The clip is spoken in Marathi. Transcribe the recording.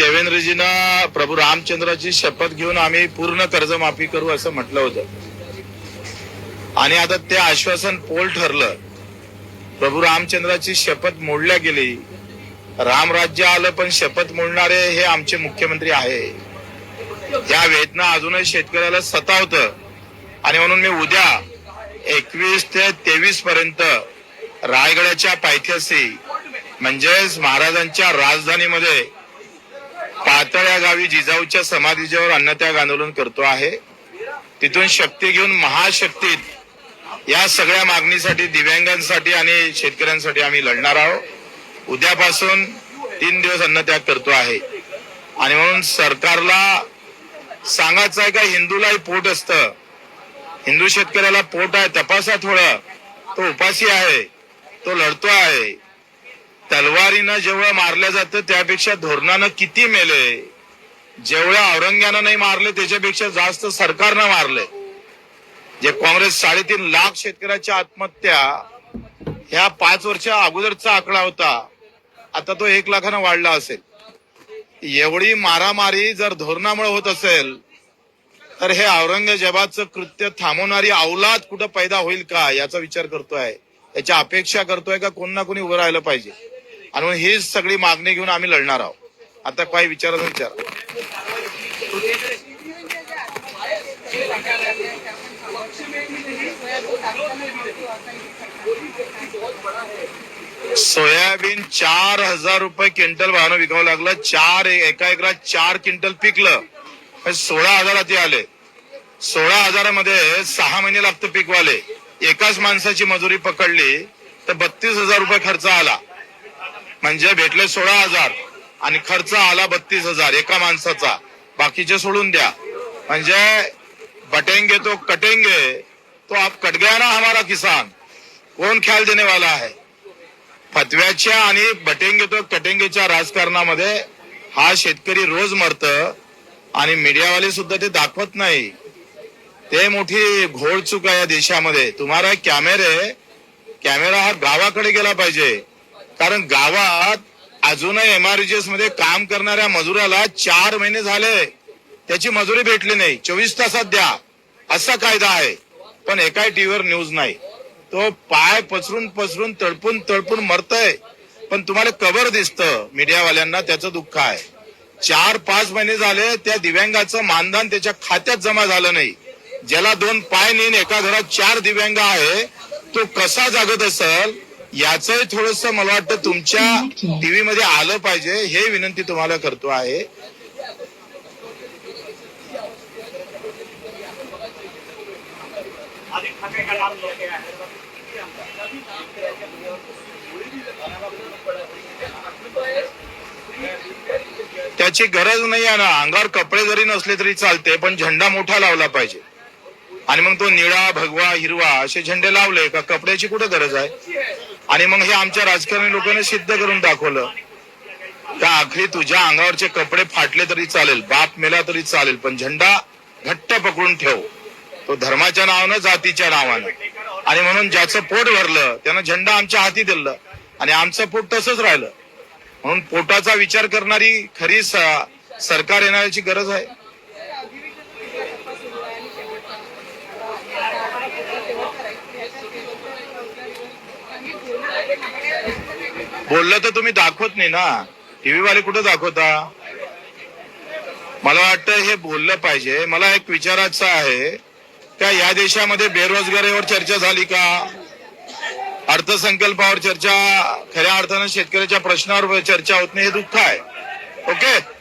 देवेंद्रजीनं प्रभू रामचंद्राची शपथ घेऊन आम्ही पूर्ण कर्जमाफी करू असं म्हटलं होतं. आणि आता ते आश्वासन पोल ठरलं. प्रभू रामचंद्राची शपथ मोडल्या गेली. रामराज्य आलं पण शपथ मोडणारे हे आमचे मुख्यमंत्री आहे. या वेदना अजूनही शेतकऱ्याला सतावत. आणि म्हणून मी उद्या एकवीस ते तेवीस पर्यंत रायगडाच्या पायथ्याशी म्हणजेच महाराजांच्या राजधानीमध्ये पातळ या गावी जिजाऊच्या समाधीजवळ अन्नत्याग आंदोलन करतो आहे. तिथून शक्ती घेऊन महाशक्तीत या सगळ्या मागणीसाठी दिव्यांगांसाठी आणि शेतकऱ्यांसाठी आम्ही लढणार आहोत. उद्यापासून तीन दिवस अन्नत्याग करतो आहे. आणि म्हणून सरकारला सांगायचं आहे का हिंदूलाही पोट असतं. हिंदू शेतकऱ्याला पोट आहे तपासा थोडं. तो उपाशी आहे तो लढतो आहे. तलवारीनं जेवढं मारलं जातं त्यापेक्षा धोरणानं किती मेले? जेवढ्या औरंग्यानं नाही मारले त्याच्यापेक्षा जास्त सरकारनं मारले. जे काँग्रेस साडेतीन लाख शेतकऱ्याच्या आत्महत्या ह्या पाच वर्षा अगोदरचा आकडा होता आता तो एक लाखानं वाढला असेल. एवढी मारामारी जर धोरणामुळे होत असेल तर हे औरंगजेबाचं कृत्य थांबवणारी अवलाद कुठं पैदा होईल का याचा विचार करतोय. याच्या अपेक्षा करतोय का कोण ना कोणी उभं राहिलं पाहिजे. आणि हे हीच सगळी मागणी घेऊन आम्ही लढणार आहोत. आता काय विचारायचा विचार. सोयाबीन चार हजार रुपये क्विंटल भावनं विकावं लागलं. चार एका एकरात चार क्विंटल पिकलं. सोळा हजारात आले. सोळा हजारामध्ये सहा महिने लागतं पिकवाले. एकाच माणसाची मजुरी पकडली तर बत्तीस हजार रुपये खर्च आला. म्हणजे भेटले सोळा हजार आणि खर्च आला बत्तीस हजार एका माणसाचा. बाकीचे सोडून द्या. म्हणजे बटेंगे तो कटेंगे तो आप कट गया ना हमारा किसान. कोण ख्याल देने वाला आहे? फतव्याच्या आणि बटेंगे तो कटेंगेच्या राजकारणामध्ये हा शेतकरी रोज मरत आणि मीडियावाले सुद्धा ते दाखवत नाही. ते मोठी घोळ चूक आहे या देशामध्ये. तुम्हाला कॅमेरे कॅमेरा हा गावाकडे गेला पाहिजे. कारण गावात अजूनही एमआरजीएसमध्ये काम करणाऱ्या मजुराला चार महिने झाले. त्याची मजुरी भेटली नाही. चोवीस तासात द्या. असा कायदा आहे. पण एकाही टीव्हीवर न्यूज नाही. तो पाय पसरून पसरून तडपून तडपून मरतय. पण तुम्हाला कबर दिसतं. मीडियावाल्यांना त्याचं दुःख आहे. चार पाच महिने झाले त्या दिव्यांगाचं मानधन त्याच्या खात्यात जमा झालं नाही. ज्याला दोन पाय नेन एका घरात चार दिव्यांग आहे तो कसा जागत असेल? याचंही थोडस मला वाटतं तुमच्या टीव्ही मध्ये आलं पाहिजे. हे विनंती तुम्हाला करतो आहे. त्याची गरज नाही आहे ना. अंगावर कपडे जरी नसले तरी चालते पण झेंडा मोठा लावला पाहिजे. आणि मग तो निळा भगवा हिरवा असे झेंडे लावले का कपड्याची कुठे गरज आहे? आणि मग हे आमच्या राजकारणी लोकांनी सिद्ध करून दाखवलं. का आखरी तुझ्या अंगावरचे कपडे फाटले तरी चालेल बाप मेला तरी चालेल पण झेंडा घट्ट पकडून ठेव. तो धर्माच्या नावानं जातीच्या नावानं. आणि म्हणून ज्याचं पोट भरलं त्यानं झेंडा आमच्या हाती दिलं. आणि आमचं पोट तसंच राहिलं. म्हणून पोटाचा विचार करणारी खरी सरकार येण्याची गरज आहे. बोललं तर तुम्ही दाखवत नाही ना. टीव्ही वाले कुठं दाखवता? मला वाटतं हे बोललं पाहिजे. मला एक विचारायचं आहे का या देशामध्ये बेरोजगारीवर चर्चा झाली का? अर्थसंकल्पावर चर्चा खऱ्या अर्थानं शेतकऱ्याच्या प्रश्नावर चर्चा होत नाही हे दुःख आहे. ओके?